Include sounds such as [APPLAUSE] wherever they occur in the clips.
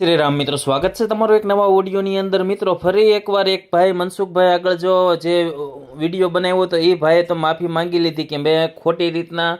શ્રી રામ મિત્રો, સ્વાગત છે તમારું એક નવા ઓડિયોની અંદર. મિત્રો, ફરી એકવાર એક ભાઈ મનસુખભાઈ આગળ જો જે વીડિયો બનાવ્યો તો એ ભાઈએ તો માફી માંગી લીધી કે મેં ખોટી રીતના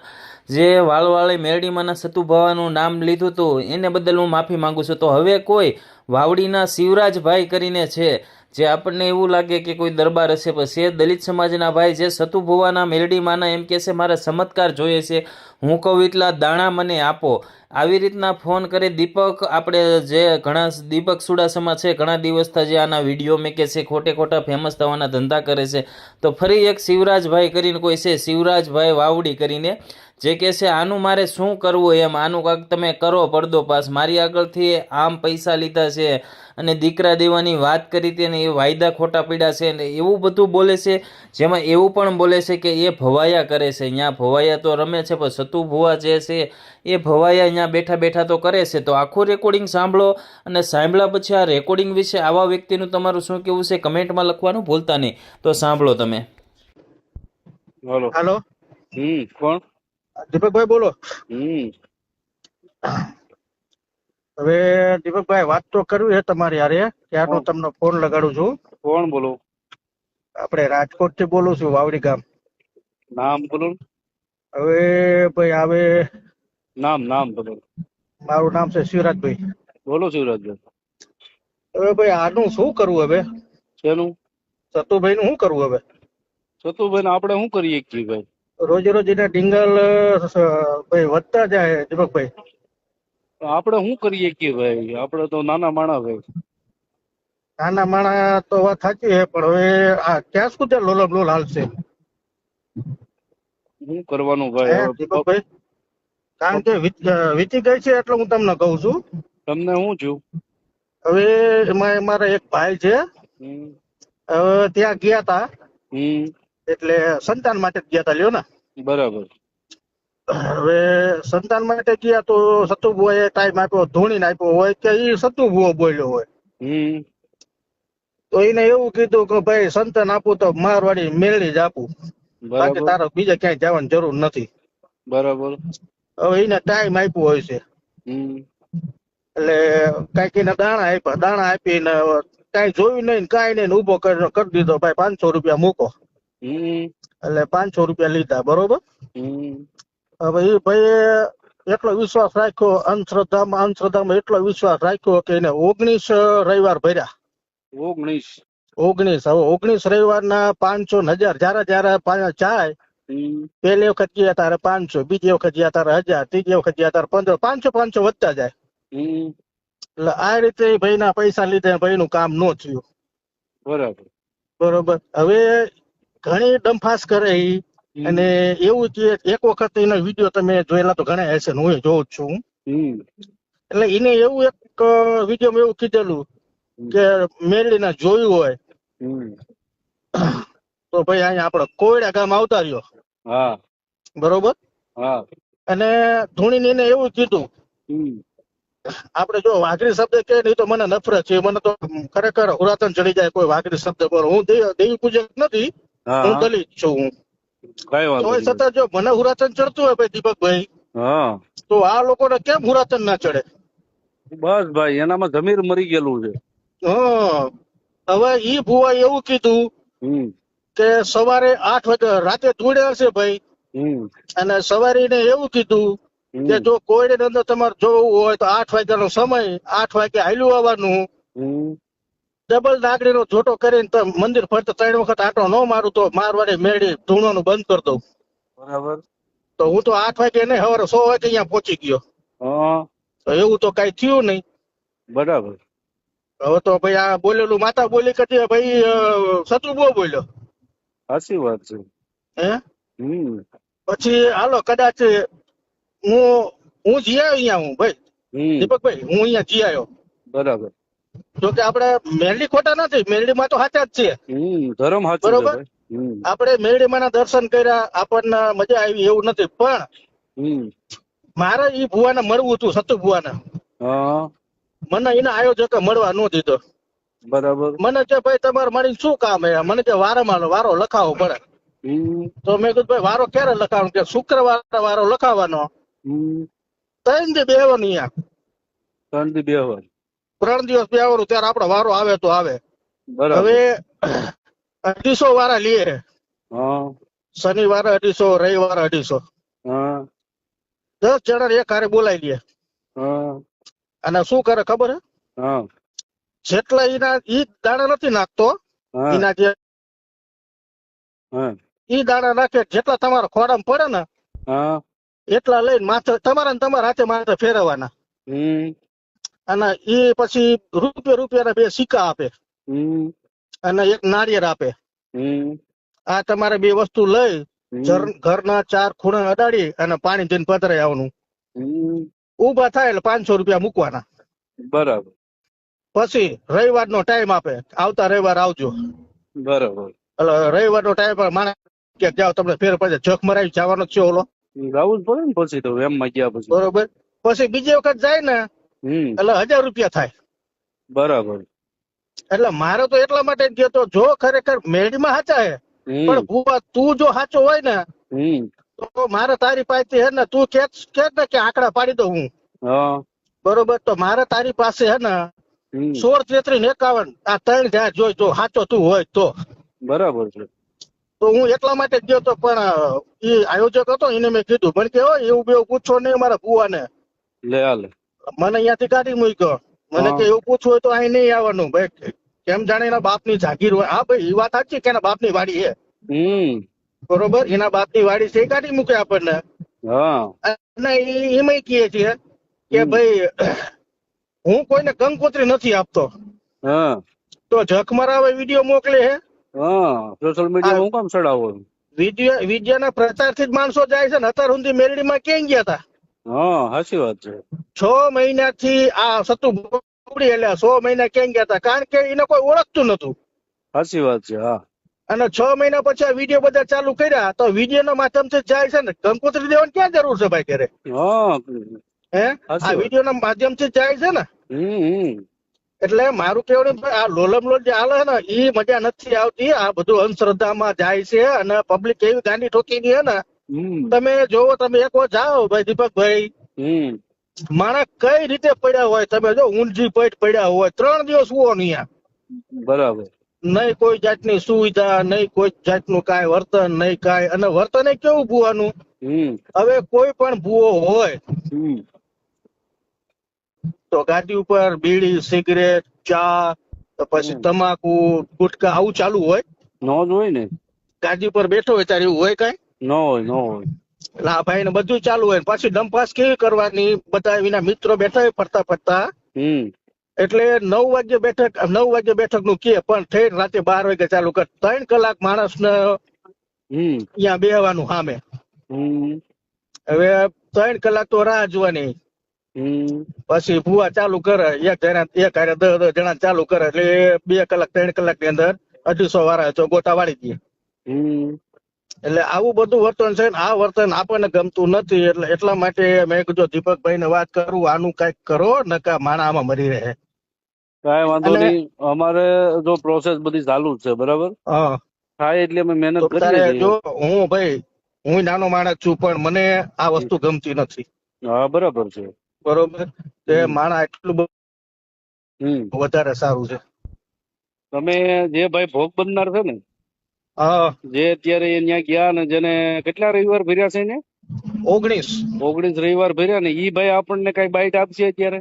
જે વાળવાળી મેરડીમાંના સતુભાવાનું નામ લીધું હતું, એને બદલ હું માફી માંગુ છું. તો હવે કોઈ વાવડીના શિવરાજભાઈ કરીને છે, જે આપણને એવું લાગે કે કોઈ દરબાર હશે, પણ છે દલિત સમાજના ભાઈ જે સતુભુવાના મેરડીમાંના એમ કહેશે મારે ચમત્કાર જોઈએ છે. હું કહું, એટલા દાણા મને આપો. આવી રીતના ફોન કરે દીપક, આપણે જે ઘણા દીપક સુડાસમા છે, ઘણા દિવસથી જે આના વીડિયો મેકે છે, ખોટે ખોટા ફેમસ થવાના ધંધા કરે છે. તો ફરી એક શિવરાજભાઈ કરીને કોઈ છે, શિવરાજભાઈ વાવડી કરીને, જે કહે છે, આનું મારે શું કરવું એમ, આનું કાંક તમે કરો પડદો પાસ. મારી આગળથી આમ પૈસા લીધા છે અને દીકરા દેવાની વાત કરી હતી અને એ વાયદા ખોટા પીડા છે ને એવું બધું બોલે છે, જેમાં એવું પણ બોલે છે કે એ ભવાયા કરે છે. અહીંયા ભવાયા તો રમે છે, પણ સતુ ભુવા જે છે, એ ભવાયા અહીંયા બેઠા બેઠા તો કરે છે. તો આખું રેકોર્ડિંગ સાંભળો અને સાંભળ્યા પછી આ રેકોર્ડિંગ વિશે આવા વ્યક્તિનું તમારું શું કેવું છે કમેન્ટમાં લખવાનું ભૂલતા નહીં. તો સાંભળો તમે. હેલો. હેલો. હમ કોણ? દીપકભાઈ બોલો. હમ. હવે દીપકભાઈ વાત તો કરવી છે તમારી હારે. ત્યારનો હા. તમને ફોન લગાડું છું. કોણ બોલો? આપણે રાજકોટથી બોલું છું વાવડી ગામ. નામ બોલો હવે ભાઈ હવે નામ નામ બોલો મારું નામ છે શિવરાજભાઈ. બોલો શિવરાજભાઈ. હવે ભાઈ આનું શું કરવું હવે? શેનું? સતુભાઈ નું શું કરવું હવે? સતુભાઈ ને આપણે શું કરીએ છીએ ભાઈ? રોજે રોજ એના ડિંગલ ભાઈ વધતા જાય દીપકભાઈ આપણે શું કરીએ કે ભાઈ? આપણે તો નાના માણા ભાઈ. નાના માણા તો વાત સાચી છે પણ હવે આ ક્યાં સુધી લોલમ લોલ હાલશે? શું કરવાનું ભાઈ? દીપકભાઈ કારણ કે વીતી ગઈ છે એટલે હું તમને કહું છું. તમને હું છું? હવે એમાં મારા એક ભાઈ છે. હવે ત્યાં ગયા તા. એટલે સંતાન માટે ગયા તા લ્યો ને. બરાબર. હવે સંતાન માટે ગયા તો સતુભુએ ટાઈમ આપ્યો ધોણી આપ્યો હોય કે એ સતુભુઓ બોલ્યો હોય. તો એને એવું કીધું કે ભાઈ સંતાન આપું તો મારવાડી મેળવી જ આપું. બાકી તારે બીજે ક્યાંય જવાની જરૂર નથી. બરાબર. હવે એને ટાઈમ આપ્યો હોય છે. એટલે કંઈક એને દાણા આપ્યા. દાણા આપીને કઈ જોયું નહીં કઈ નહીં ને કરી દીધો. ભાઈ પાંચસો રૂપિયા મૂકો. એટલે પાંચસો રૂપિયા લીધા બરોબર? હવે એ ભાઈએ એટલો વિશ્વાસ રાખ્યો અંધશ્રદ્ધામાં અંધશ્રદ્ધામાં એટલો વિશ્વાસ રાખ્યો કે એને ઓગણીસ રવિવાર ભર્યા. ઓગણીસ. ઓગણીસ હવે ઓગણીસ રવિવારના પાંચસો હજાર જયારે જયારે જાય પહેલી વખત ગયા તારે પાંચસો બીજી વખત ગયા તારે હજાર ત્રીજી વખત ગયા તારે પંદર પાંચસો પાંચસો વધતા જાય. એટલે આ રીતે ભાઈ ના પૈસા લીધે ભાઈ નું કામ નો થયું. બરાબર. બરોબર. હવે ઘણી ડમફાસ કરે ઈ. અને એવું કે એક વખત એનો વીડિયો તમે જોયેલા તો ઘણા હશે હું જોઉં છું. એટલે એને એવું એક વીડિયો એવું કીધેલું કે મેરડીના જોયું હોય. [COUGHS] તો ભાઈ અહીંયા આપણે કોયડા ગામ આવતા રહ્યો. હા. બરોબર? હા. અને ધૂણી ને એવું કીધું આપણે જો વાઘરી શબ્દ કે નહીં તો મને નફરત છે મને તો ખરેખર હુરાતન ચડી જાય કોઈ વાઘરી શબ્દ પર હું દેવી પૂજક નથી હું. દલિત છું હું. તોય છતાં જો મને હુરાતન ચડતું હોય ભાઈ દીપકભાઈ તો આ લોકોને કેમ હુરાતન ના ચડે? બસ ભાઈ એનામાં જમીર મરી ગયેલું છે. હવે ઈ ભુવા એવું કીધું કે સવારે આઠ વાગે રાતે ધૂળ્યા હશે ભાઈ. અને સવારે એને એવું કીધું કે જો કોઈ અંદર તમારે જોવું હોય તો આઠ વાગ્યાનો સમય આઠ વાગે હાલ્યું આવવાનું. ડબલ નાગડી નો જોટો કરીને મંદિર ફરતે ત્રણ વખત આટો ન મારું તો મારવાડે મેળી ધૂણવાનું બંધ કરી દઉં. બરાબર. તો હું તો આઠ વાગે નહીં સવારે સો વાગે અહીંયા પહોંચી ગયો. તો એવું તો કઈ થયું નહીં. બરાબર. હવે તો ભાઈ આ બોલેલું માતા બોલી કરતી ભાઈ શત્રુ બહુ બોલ્યો. સાચી વાત છે. હે? હમ. પછી હાલો કદાચ હું હું જી આવ્યો અહીંયા હું ભાઈ. દીપકભાઈ હું અહીંયા જી આવ્યો. બરાબર. જો કે આપણે મેરડી ખોટા નથી મેરડીમાં તો સાચા જ છે ધર્મ સાચો બરોબર. આપણે મેરડીમાં ના દર્શન કર્યા આપણને મજા આવી એવું નથી પણ હમ. મારે ઈ ભુવાને મળવું હતું સતુ ભુવાને. મને એના આયોજકે મળવા ન દીધો. બરાબર. મને કે ભાઈ તમારે મારી શું કામ હે મને કે વારમાં વારો લખાવો પડે. તો મેં કીધું ભાઈ વારો ક્યારે લખાવાનો કે શુક્રવાર વારો લખાવાનો ત્રણ દી બેહવાનું અહીંયા. ત્રણ દી બે ત્રણ દિવસ બેવાનું ત્યારે આપડે વારો આવે તો આવે. હવે અઢીસો વારા લઈએ હા. શનિવારે અઢીસો રવિવારે અઢીસો. દસ જણા એક હારે બોલાવી હા. અને શું કરે ખબર હે? હા. જેટલા એના ઈ દાણા નથી નાખતો. એના જે ઈ દાણા નાખે જેટલા તમારા ખોડામાં પડે ને એટલા લઈને માથે તમારા ને તમારા હાથે માથે ફેરવવાના. અને એ પછી રૂપિયા રૂપિયાના બે સિક્કા આપે. અને એક નાળિયેર આપે. આ તમારે બે વસ્તુ લઈ ઘરના ચાર ખૂણા અડાડી અને પાણી જઈને પધરાઈ આવવાનું. ઊભા થાય એટલે પાંચસો રૂપિયા મૂકવાના. બરાબર. પછી રવિવારનો ટાઈમ આપે. આવતા રવિવાર આવજો. બરાબર. એટલે રવિવારનો ટાઈમ માણસ કે જાઓ તમને ફેર પડે. જખ મરાવી જવાનો છે ઓલો. જવું જ પડે ને પછી તો એમ માં ગયા પછી. બરોબર. પછી બીજી વખત જાય ને એટલે હજાર રૂપિયા થાય. બરાબર. એટલે મારે તો એટલા માટે જ તો જો ખરેખર મેળીમાં સાચા હે પણ ભૂવા તું જો સાચો હોય ને તો મારે તારી પાસે હે ને તું કે કે ને કે આંકડા પાડી દઉં હું. બરોબર. તો મારે તારી પાસે હે ને સોળ તેત્રીસ ને એકાવન. આ ત્રણ જ્યાં જોઈ જો સાચો તું હોય તો. બરાબર છે. તો હું એટલા માટે જ ગયો તો પણ એ આયોજક હતો એને મેં કીધું પણ કે હોય એવું બેવું પૂછો નહીં મારા બુવાને લે હાલે મને અહીંયાથી કાઢી મૂક્યો. મને કે એવું પૂછવું હોય તો અહીં નહીં આવવાનું. ભાઈ કેમ જાણે એના બાપની જાગીર હોય. હા ભાઈ એ વાત સાચી કે એના બાપની વાડી છે? બરોબર? એના બાપની વાડી છે એ કાઢી મૂકે આપણને. હા. અને એમાં કહે છે કે ભાઈ હું કોઈને કંકોત્રી નથી આપતો. હા. તો જખ મરાવે વીડિયો મોકલે હે? હા સોશિયલ મીડિયા હું કામ ચડાવો? વિદ્યા વિદ્યાના પ્રચારથી જ માણસો જાય છે ને અત્યાર સુધી મેરડીમાં ક્યાં ગયા હતા હા સાચી વાત છે. છ મહિનાથી આ સતુ બગડી એટલે સો મહિના ક્યાં ગયા હતા કારણ કે એને કોઈ ઓળખતું નતું. સાચી વાત છે હા. અને છ મહિના પછી આ વીડિયો બધા ચાલુ કર્યા તો વીડિયો ના માધ્યમથી જાય છે ને કંકોત્રી દેવાની ક્યાં જરૂર છે ભાઈ ઘરે? હા. હે? આ વીડિયો ના માધ્યમથી થી જાય છે ને? એટલે મારું કેવું આ લોલમ લોલ જે હાલે ને એ મજા નથી આવતી. આ બધું અંધશ્રદ્ધામાં જાય છે અને પબ્લિક એવી ગાંડી ઠોકીની છે ને તમે જોવો તમે એક વાર જાઓ ભાઈ દીપકભાઈ. માણસ કઈ રીતે પડ્યા હોય તમે જો ઊંઝી પેટ પડ્યા હોય ત્રણ દિવસ ઉવો નહીં. બરાબર. નહીં કોઈ જાતની સુવિધા નહીં કોઈ જાતનું કાંઈ વર્તન નહીં કાંઈ. અને વર્તન એ કેવું ભૂવાનું? હવે કોઈ પણ ભૂવો હોય તો ગાડી ઉપર બીડી સિગરેટ ચા પછી તમાકુ ગુટકા આવું ચાલુ હોય? નો જ હોય ને? ગાડી ઉપર બેઠો હોય ત્યારે એવું હોય કઈ? નો હોય નો હોય. એટલે આ ભાઈ ને બધું ચાલુ હોય પાછી ડમપાસ કેવી કરવાની? બધા એના મિત્રો બેઠા હોય ફરતા ફરતા. એટલે નવ વાગે બેઠક નવ વાગે બેઠકનું કે પણ થઈ રાતે બાર વાગે ચાલુ કર. ત્રણ કલાક માણસ ને હમ. અહીંયા બેહવાનું સામે. હવે ત્રણ કલાક તો રાહ જોવાની. પછી ભૂવા ચાલુ કરે એક જણા એક હારે દસ દસ જણા ચાલુ કરે એટલે બે કલાક ત્રણ કલાકની અંદર અઢીસો વાળા ચોગોટા વાળી દે. એટલે આવું બધું વર્તન છે ને આ વર્તન આપણને ગમતું નથી એટલે એટલા માટે મેં કીધું દીપકભાઈ ને વાત કરું આનું કંઈક કરો નકા માણા આમાં મરી રહે. કઈ વાંધો નહીં અમારે જો પ્રોસેસ બધી ચાલુ જ છે બરાબર? હા. થાય એટલે અમે મહેનત તો કરીએ જો હું ભાઈ હું નાનો માણસ છું પણ મને આ વસ્તુ ગમતી નથી. હા બરાબર છે. બરોબર? તે. માણા એટલું બધું હમ. વધારે સારું છે. તમે જે ભાઈ ભોગ બનનાર છે ને હા. જે અત્યારે ત્યાં ગયા ને જેને કેટલા રવિવાર ભર્યા છે ને ઓગણીસ. ઓગણીસ રવિવાર ભર્યા ને ઈ ભાઈ આપણને કઈ બાઈટ આપશે અત્યારે?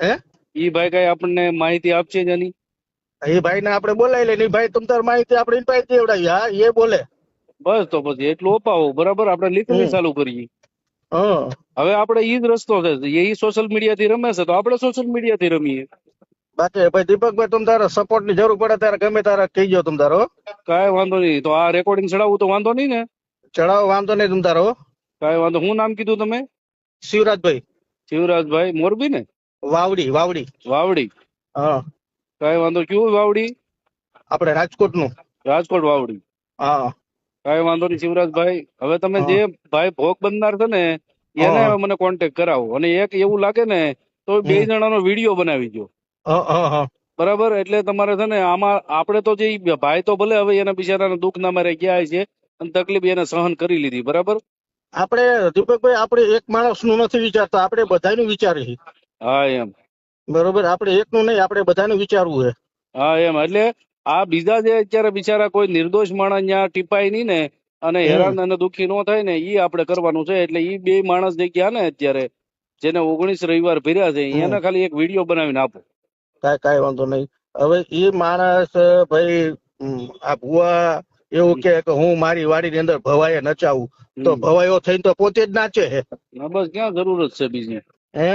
હે? ઈ ભાઈ કઈ આપણને માહિતી આપશે જેની એ ભાઈ ને આપણે બોલાવી લઈને ભાઈ તમ તાર માહિતી આપણે ઇન્વાઇટ દેવડાવી હા? એ બોલે. બસ તો પછી એટલું અપાવો બરાબર? આપણે લીકલી ચાલુ કરીએ. હવે આપણે ઈ જ રસ્તો છે. એ સોશિયલ મીડિયા થી રમે છે તો આપણે સોશિયલ મીડિયા થી રમીએ. બાકી ભાઈ દીપકભાઈ તમ તારા સપોર્ટની જરૂર પડે ત્યારે ગમે તારે કહીજો તમ તારો કાંઈ વાંધો નહીં. તો આ રેકોર્ડિંગ ચડાવવું તો વાંધો નહીં ને? ચડાવો વાંધો નહીં તમ તારો કાંઈ વાંધો હું નામ કીધું તમે? શિવરાજભાઈ. શિવરાજભાઈ મોરબી ને? વાવડી વાવડી. વાવડી. હા. કાંઈ વાંધો કયું વાવડી? આપણે રાજકોટનું રાજકોટ વાવડી. હા. કાંઈ વાંધો નહીં શિવરાજભાઈ. હવે તમે જે ભાઈ ભોગ બનનાર છે ને એને હવે મને કોન્ટેક કરાવો. અને એક એવું લાગે ને તો બે જણાનો વીડિયો બનાવી દો બરાબર? એટલે તમારે છે ને આમાં આપણે તો જે ભાઈ તો ભલે હવે એના બિચારાના દુઃખ ના મારે ગયા છે અને તકલીફ એને સહન કરી લીધી. બરાબર? આપણે દીપકભાઈ આપણે એક માણસનું નથી વિચારતા. આપણે બધાનું વિચારીએ. હા એમ. બરોબર? આપણે એકનું નહીં આપણે બધાનું વિચારવું છે. હા એમ. એટલે આ બીજા જે અત્યારે બિચારા કોઈ નિર્દોષ માણસ ત્યાં ટીપાય નહીં ને અને હેરાન અને દુખી ન થાય ને એ આપણે કરવાનું છે. એટલે એ બે માણસ જે ગયા ને અત્યારે જેને ઓગણીસ રવિવાર ભર્યા છે એને ખાલી એક વીડિયો બનાવીને આપો. કાંઈ કાંઈ વાંધો નહીં. હવે એ માણસ ભાઈ આ ભુવા એવું કે હું મારી વાડી ની અંદર ભવાય નચાવું તો. ભવાયો થઈને તો પોતે જ નાચે હે. બસ ક્યાં જરૂરત છે બીજી? હે?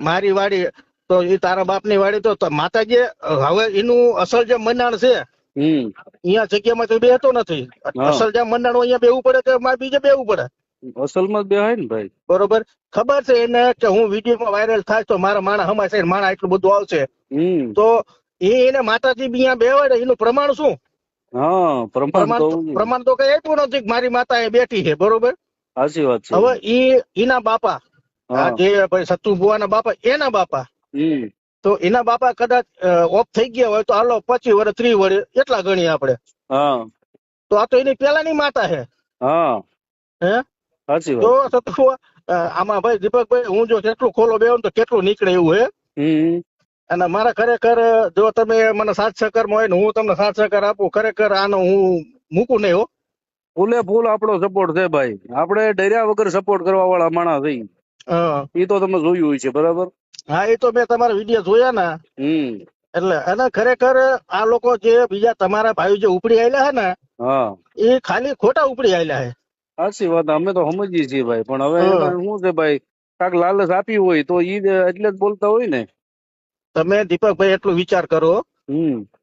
મારી વાડી તો એ તારા બાપની વાડી તો માતાજી હવે એનું અસલ જે મંડાણ છે અહીંયા જગ્યામાં તો બેહતો નથી. અસલ જે મંડાણ અહીંયા બેવું પડે કે મારે બીજે બેવું પડે? અસલમાં બે હોય ને ભાઈ. બરોબર? ખબર છે એને કે હું વિડીયોમાં વાયરલ થાય તો મારા માણા હમાશે માણા એટલું બધું આવશે. તો એ એને માતાજી બી અહીંયા બેવાડે એનું પ્રમાણ શું? હા પ્રમાણ પ્રમાણ તો કઈ આપ્યું નથી મારી માતા એ બેઠી છે બરોબર? સાચી વાત છે. હવે ઈ એના બાપા જે ભાઈ સતુ ભુવાના બાપા એના બાપા તો એના બાપા કદાચ ઓફ થઈ ગયા હોય તો હાલો પચીસ વર્ષ ત્રીસ વર્ષ એટલા ગણીએ આપણે. હા. તો આ તો એની પેલાની માતા છે. હા. હે? તો સતુ આમાં ભાઈ દીપકભાઈ હું જો કેટલું ખોલો બેહું ને તો કેટલું નીકળે એવું હે? અને મારા ખરેખર જો તમે મને સાથ સહકાર હોય ને હું તમને સાત સહકાર આપું ખરેખર આનો હું મૂકું નહીં હો. ફૂલે ફૂલ આપણો સપોર્ટ છે ભાઈ. આપણે ડર્યા વગર સપોર્ટ કરવા વાળા માણસ થઈ એ તો તમે જોયું હોય છે બરાબર? હા એ તો મેં તમારા વીડિયો જોયા ને. હમ. એટલે અને ખરેખર આ લોકો જે બીજા તમારા ભાઈ જે ઉપડી આયેલા હે ને હા. એ ખાલી ખોટા ઉપડી આયેલા હે. સાચી વાત અમે તો સમજીએ છીએ ભાઈ પણ હવે શું છે ભાઈ કાક લાલચ આપી હોય તો ઈ એટલે જ બોલતા હોય ને. તમે દીપકભાઈ એટલો વિચાર કરો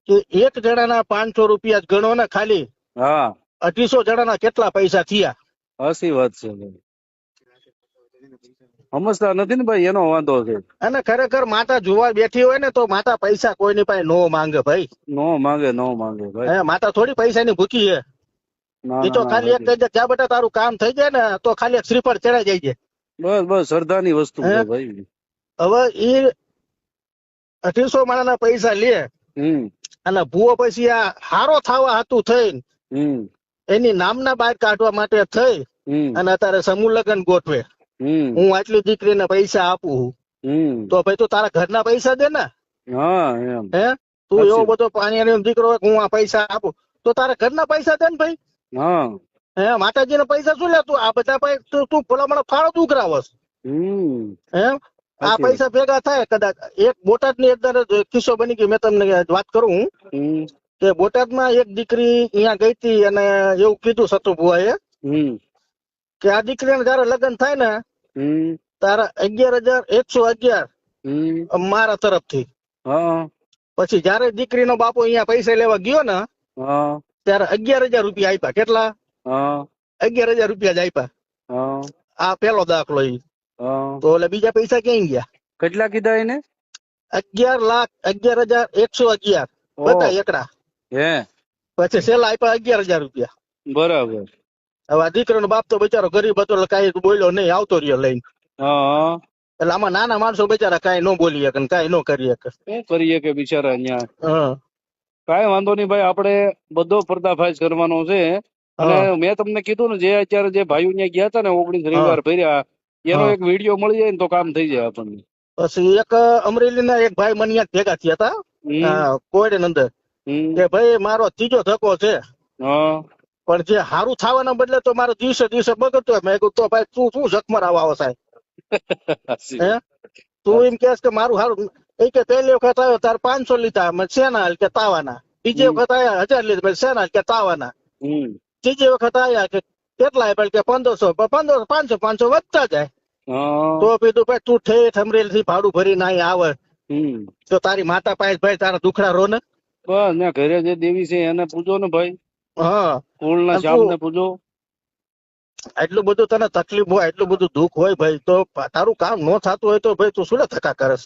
કે એક જણાના પાંચસો રૂપિયા જ ગણો ને ખાલી. હા. અઢીસો જણાના કેટલા પૈસા થયા? હસી વાત છે સમજતા નથી ને ભાઈ એનો વાંધો છે. અને ખરેખર માતા જોવા બેઠી હોય ને તો માતા પૈસા કોઈની પાસે નો માંગે ભાઈ. નો માંગે નો માંગે ભાઈ. માતા થોડી પૈસાની ભૂકી છે એ તો ના, ના, ખાલી એક. કહી દે બેટા તારું કામ થઈ જાય ને તો ખાલી એક શ્રીફળ ચડાઈ જાય છે બસ બસ શ્રદ્ધાની વસ્તુ છે ભાઈ. હવે એ અઢીસો માણાના પૈસા લે. હમ. અને ભૂવો પછી આ હારો થવા હતું હમ. એની નામના બહાર કાઢવા માટે થઈ. અને અત્યારે સમૂહ લગ્ન ગોઠવે. હું આટલી દીકરીને પૈસા આપું તો ભાઈ તું તારા ઘરના પૈસા દે ને. હે તું એવો બધો પાણી દીકરો હું આ પૈસા આપું. તો તારા ઘરના પૈસા દે ને ભાઈ. હે. માતાજી માતાજીના પૈસા શું લે તું? આ બધા તું તું ભલામણ ફાળો તું કરાવસ હે? આ પૈસા ભેગા થાય. કદાચ એક બોટાદની અંદર કિસ્સો બની ગયો. મેં તમને વાત કરું કે બોટાદ બોટાદમાં એક દીકરી અહીંયા ગઈ હતી અને એવું કીધું સતુ ભુવાએ હમ. કે આ દીકરીને જયારે લગ્ન થાય ને તારા અગિયાર હજાર એકસો અગિયાર. મારા તરફથી. થી પછી જયારે દીકરીનો બાપુ અહીંયા પૈસા લેવા ગયો ને ત્યારે અગિયાર હજાર રૂપિયા આપ્યા કેટલા? અગિયાર હજાર રૂપિયા જ આપ્યા હા. આ પેલો દાખલો ઈ. તો એટલે બીજા પૈસા ક્યાં ગયા? કેટલા કીધા એને? અગિયાર લાખ અગિયાર હજાર એકસો અગિયાર. બધા એકડા. હે. પછી છેલ્લા આપ્યા અગિયાર હજાર રૂપિયા. બરાબર. હવે આ દીકરાનો બાપ તો બિચારો ગરીબ હતો એટલે કાંઈ બોલ્યો નહીં આવતો રહ્યો લઈને. એટલે આમાં નાના માણસો બિચારા કઈ ન બોલી શકે કઈ ન કરી શકે. શું કરીએ કે બિચારા અહીંયા? કઈ વાંધો નહીં ભાઈ આપણે બધો પર્દાફાશ કરવાનો છે. અને મેં તમને કીધું ને જે અત્યારે જે ભાઈઓ ત્યાં ગયા હતા ને ઓગણીસ રવિવાર ભર્યા એનો એક વીડિયો મળી જાય ને તો કામ થઈ જાય આપણને. પછી એક અમરેલી ના એક ભાઈ મને અહીંયા ભેગા થયા હતા આ અંદર. કે ભાઈ મારો ત્રીજો ધક્કો છે. પણ જે સારું થવાના બદલે તો મારો દિવસે દિવસે બગડતો મેં કીધું તો ભાઈ તું શું જખમર આવા સાહેબ? હે? તું એમ કેસ કે મારું સારું એ કે પહેલી વખત આવ્યો તાર પાંચસો લીધા. મેં સેના કે તાવાના? બીજી વખત આવ્યા હજાર લીધા. મેં શેના કે તાવાના? ત્રીજી વખત આવ્યા કે કેટલા કે પંદરસો. પંદરસો પાંચસો પાંચસો વધતા જાય. તો કીધું ભાઈ તું ઠેઠ અમરેલી થી ભાડું ભરીને અહીં આવે. તો તારી માતા પાસે ભાઈ તારા દુખડા રો ને બસ ઘરે જે દેવી છે એને પૂજો ને ભાઈ. હા. કુળના ને પૂજો એટલું બધું. તને તકલીફ હોય એટલું બધું દુઃખ હોય ભાઈ તો તારું કામ ન થતું હોય તો ભાઈ તું શું ધક્કા કરસ.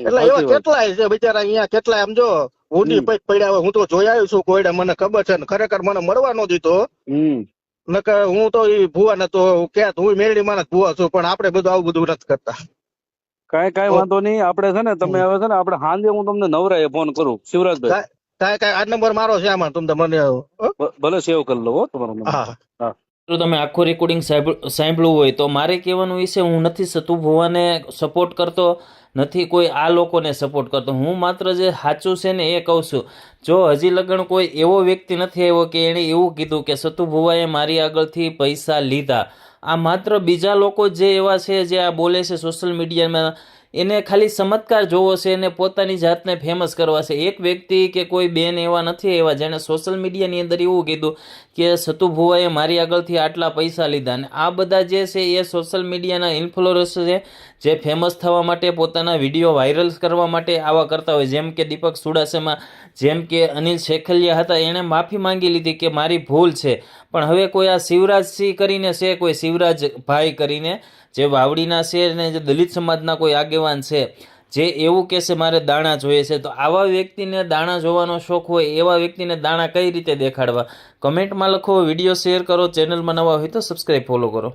એટલે એવા. કેટલાય છે બિચારા અહીંયા કેટલાય આમ જો ઊંડી પૈક પડ્યા હોય હું તો જોઈ આવ્યો છું કોઈડે મને ખબર છે ને ખરેખર મને મળવા નો દીધો. નકર હું તો એ ભુવા નતો કે હું મેરડી માં ભુવા છું પણ આપણે બધું આવું બધું નથી કરતા. કઈ કઈ વાંધો નહીં આપણે છે ને તમે હવે છે ને આપણે સાંજે હું તમને નવરાએ ફોન કરું શિવરાજભાઈ. કાંઈ કાંઈ આ નંબર મારો છે આમાં તમને મને ભલે સેવ કરી લો તમારો નંબર. હા. જો તમે આખું રેકોર્ડિંગ સાંભળ્યું હોય તો મારે કહેવાનું એ છે હું નથી સતુ ભુવાને સપોર્ટ કરતો નથી કોઈ આ લોકોને સપોર્ટ કરતો. હું માત્ર જે સાચું છે ને એ કહું છું. જો હજી લગ્ન કોઈ એવો વ્યક્તિ નથી આવ્યો કે એણે એવું કીધું કે સતુ ભુવાએ મારી આગળથી પૈસા લીધા. આ માત્ર બીજા લોકો જે એવા છે જે આ બોલે છે સોશિયલ મીડિયામાં એને ખાલી ચમત્કાર જોવો છે અને પોતાની જાતને ફેમસ કરવા છે. એક વ્યક્તિ કે કોઈ બેન એવા નથી એવા. જેણે સોશિયલ મીડિયાની અંદર એવું કીધું કે સતુભુવાએ મારી આગળથી આટલા પૈસા લીધા. અને આ બધા જે છે એ સોશિયલ મીડિયાના ઇન્ફ્લુઅન્સ છે, જે ફેમસ થવા માટે પોતાના વીડિયો વાયરલ કરવા માટે આવા કરતા હોય. જેમ કે દીપક સુડાસેમાં, જેમ કે અનિલ શેખલિયા હતા, એણે માફી માંગી લીધી કે, મારી ભૂલ છે. પણ હવે કોઈ આ શિવરાજસિંહ કરીને છે, કોઈ શિવરાજભાઈ કરીને જે વાવડીના છે અને જે દલિત સમાજના કોઈ આગેવાન છે, જે એવું કહેશે મારે દાણા જોઈએ છે. તો આવા વ્યક્તિને દાણા જોવાનો શોખ હોય, એવા વ્યક્તિને દાણા કઈ રીતે દેખાડવા? કમેન્ટમાં લખો, વીડિયો શેર કરો, ચેનલમાં નવા હોય તો સબસ્ક્રાઈબ ફોલો કરો.